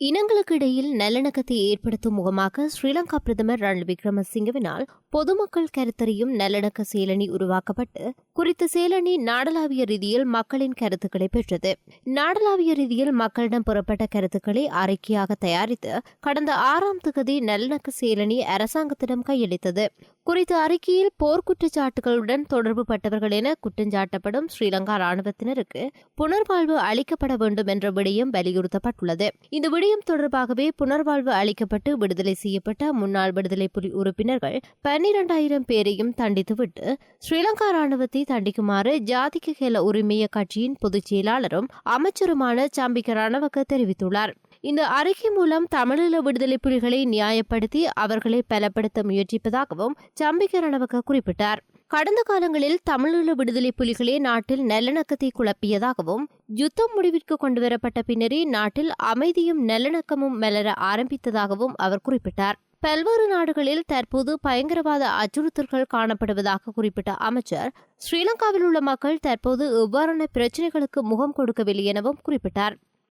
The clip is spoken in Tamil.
இனங்களுக்கு இடையில் நல்லிணக்கத்தை ஏற்படுத்தும் முகமாக ஸ்ரீலங்கா பிரதமர் ரணில் விக்ரமசிங்கவினால் பொதுமக்கள் கருத்தறியும் நல்லிணக்க செயலணி உருவாக்கப்பட்டு குறித்த செயலணி நாடளாவிய ரீதியில் மக்களின் கருத்துக்களை பெற்றது. நாடளாவிய ரீதியில் மக்களிடம் புறப்பட்ட கருத்துக்களை அறிக்கையாக தயாரித்து கடந்த ஆறாம் தொகுதி நல்லிணக்க செயலணி அரசாங்கத்திடம் கையளித்தது. குறித்த அறிக்கையில் போர்க்குற்றச்சாட்டுகளுடன் தொடர்பு பட்டவர்கள் என குற்றஞ்சாட்டப்படும் ஸ்ரீலங்கா ராணுவத்தினருக்கு புனர்வாழ்வு அளிக்கப்பட வேண்டும் என்ற விடயம் வலியுறுத்தப்பட்டுள்ளது. இந்த விடயம் தொடர்பாகவே புனர்வாழ்வு அளிக்கப்பட்டு விடுதலை செய்யப்பட்ட முன்னாள் விடுதலை புலி உறுப்பினர்கள் பன்னிரண்டாயிரம் பேரையும் தண்டித்துவிட்டு ஸ்ரீலங்கா ராணுவத்தை தண்டிக்குமாறு ஜாதிக ஹெல உரிமைய கட்சியின் பொதுச் செயலாளரும் அமைச்சருமான சம்பிக்க ரணவக்க தெரிவித்துள்ளார். இந்த அறிக்கை மூலம் தமிழீழ விடுதலை புலிகளை நியாயப்படுத்தி அவர்களை பலப்படுத்த முயற்சிப்பதாகவும் சம்பிக்க ரணவக்க குறிப்பிட்டார். கடந்த காலங்களில் தமிழீழ விடுதலை புலிகளே நாட்டில் நல்லிணக்கத்தை குழப்பியதாகவும் யுத்தம் முடிவிற்கு கொண்டுவரப்பட்ட பின்னரே நாட்டில் அமைதியும் நல்லிணக்கமும் மலர ஆரம்பித்ததாகவும் அவர் குறிப்பிட்டார். பல்வேறு நாடுகளில் தற்போது பயங்கரவாத அச்சுறுத்தல்கள் காணப்படுவதாக குறிப்பிட்ட அமைச்சர் ஸ்ரீலங்காவில் உள்ள மக்கள் தற்போது எவ்வாறான பிரச்சினைகளுக்கு முகம் கொடுக்கவில்லை எனவும் குறிப்பிட்டார்.